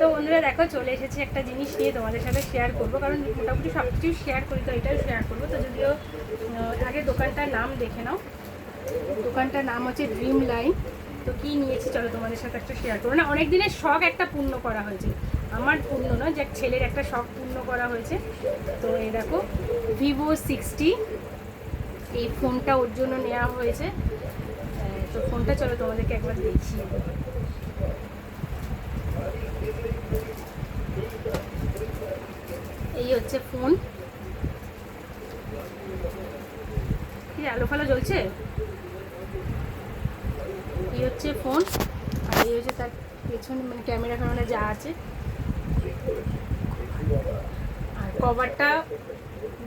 তো বন্ধুরা দেখো, চলে এসেছি একটা জিনিস নিয়ে তোমাদের সাথে শেয়ার করব। কারণ মোটামুটি সব কিছু শেয়ার করি, তো এটাও শেয়ার করব। তো যদিও আগে দোকানটার নাম দেখে নাও। দোকানটার নাম হচ্ছে ড্রিম লাইন তো কী নিয়েছি, চলো তোমাদের সাথে একটা শেয়ার করব। না অনেক দিনের শখ একটা পূর্ণ করা হয়েছে। আমার পূর্ণ নয় যে ছেলের একটা শখ পূর্ণ করা হয়েছে। তো এই দেখো ভিভো সিক্সটি এই ফোনটা ওর জন্য নেওয়া হয়েছে। তো ফোনটা চলো তোমাদেরকে একবার দেখিয়ে হচ্ছে ফোন। কি, আলো ফালো জ্বলছে? এই হচ্ছে ফোন? আর এই হচ্ছে তার পেছনে মানে ক্যামেরা ফ্যামেরা যা আছে। আর কভারটা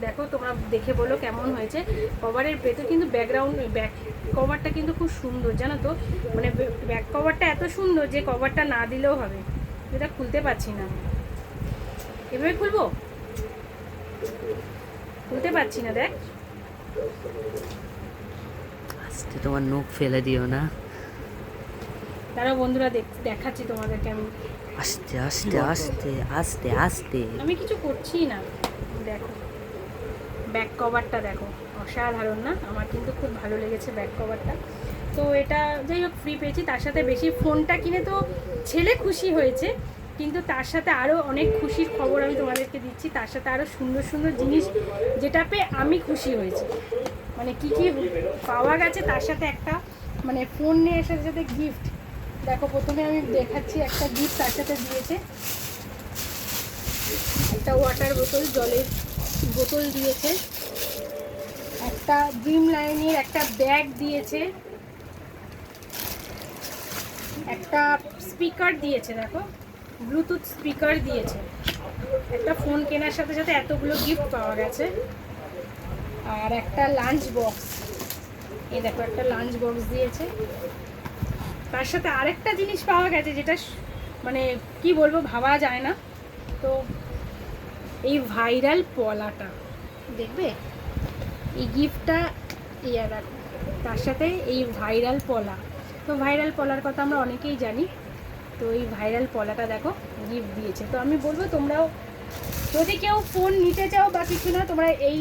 দেখো, তোমরা দেখে বলো কেমন হয়েছে। কভারের ভেতর কিন্তু ব্যাকগ্রাউন্ড ব্যাক কভারটা কিন্তু খুব সুন্দর, জানো তো? মানে ব্যাক কভারটা এত সুন্দর যে কভারটা না দিলেও হবে। এটা খুলতে পারছি না। এভাবে খুলবো? খুলতে পারছি না দেখ। আজকে তোমার নখ ফেলে দিও না। তারা বন্ধুরা দেখ দেখাচ্ছি তোমাদেরকে আমি আস্তে আস্তে আস্তে আস্তে আস্তে। আমি কিছু করছি না। দেখো ব্যাক কভারটা দেখো অসাধারণ না? আমার কিন্তু খুব ভালো লেগেছে ব্যাক কভারটা তো এটা যাই হোক ফ্রি পেয়েছি। তার সাথে বেশি ফোনটা কিনে তো ছেলে খুশি হয়েছে। কিন্তু তার সাথে আরও অনেক খুশির খবর আমি তোমাদেরকে দিচ্ছি। তার সাথে আরও সুন্দর সুন্দর জিনিস যেটা পেয়ে আমি খুশি হয়েছি। মানে কি কি পাওয়া গেছে তার সাথে একটা মানে ফোন নিয়ে আসার সাথে গিফট দেখো, প্রথমে আমি দেখাচ্ছি একটা গিফট তার সাথে দিয়েছে। একটা ওয়াটার বোতল জলের বোতল দিয়েছে। একটা ড্রিম লাইনের একটা ব্যাগ দিয়েছে। একটা স্পিকার দিয়েছে, দেখো। ব্লুটুথ স্পিকার দিয়েছে। একটা ফোন কেনার সাথে সাথে এতগুলো গিফট পাওয়া গেছে। আর একটা লাঞ্চ বক্স এই দেখো, একটা লাঞ্চ বক্স দিয়েছে। তার সাথে আরেকটা জিনিস পাওয়া গেছে যেটা মানে কি বলব, ভাবা যায় না। তো এই ভাইরাল পলাটা। দেখবে? এই গিফটটা ইয়ে দেখো তার সাথে এই ভাইরাল পলা। তো ভাইরাল পলার কথা আমরা অনেকেই জানি। তো এই ভাইরাল পলাটা দেখো গিফট দিয়েছে। তো আমি বলব তোমরাও, যদি কেউ ফোন নিতে চাও বা কিছু না, তোমরা এই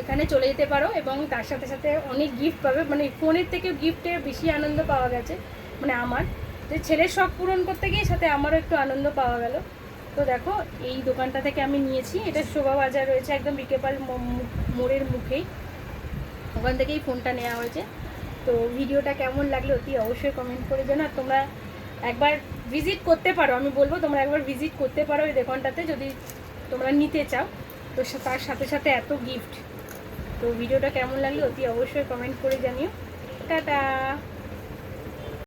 এখানে চলে যেতে পারো এবং তার সাথে সাথে অনেক গিফট পাবে। মানে ফোনের থেকে গিফটে বেশি আনন্দ পাওয়া গেছে মানে আমার। যে ছেলের শখ পূরণ করতে গিয়ে সাথে আমারও একটু আনন্দ পাওয়া গেল। তো দেখো, এই দোকানটা থেকে আমি নিয়েছি। এটা শোভা বাজার রয়েছে একদম বিকেপাল মোড়ের মুখেই। ওখান থেকেই ফোনটা নেওয়া হয়েছে। তো ভিডিওটা কেমন লাগল অতি অবশ্যই কমেন্ট করে জানো। আর তোমরা একবার ভিজিট করতে পারো, আমি বলব তোমরা একবার ভিজিট করতে পারো এই দোকানটাতে যদি তোমরা নিতে চাও। তো তার সাথে সাথে এত গিফট তো ভিডিওটা কেমন লাগল অতি অবশ্যই কমেন্ট করে জানিও। টাটা!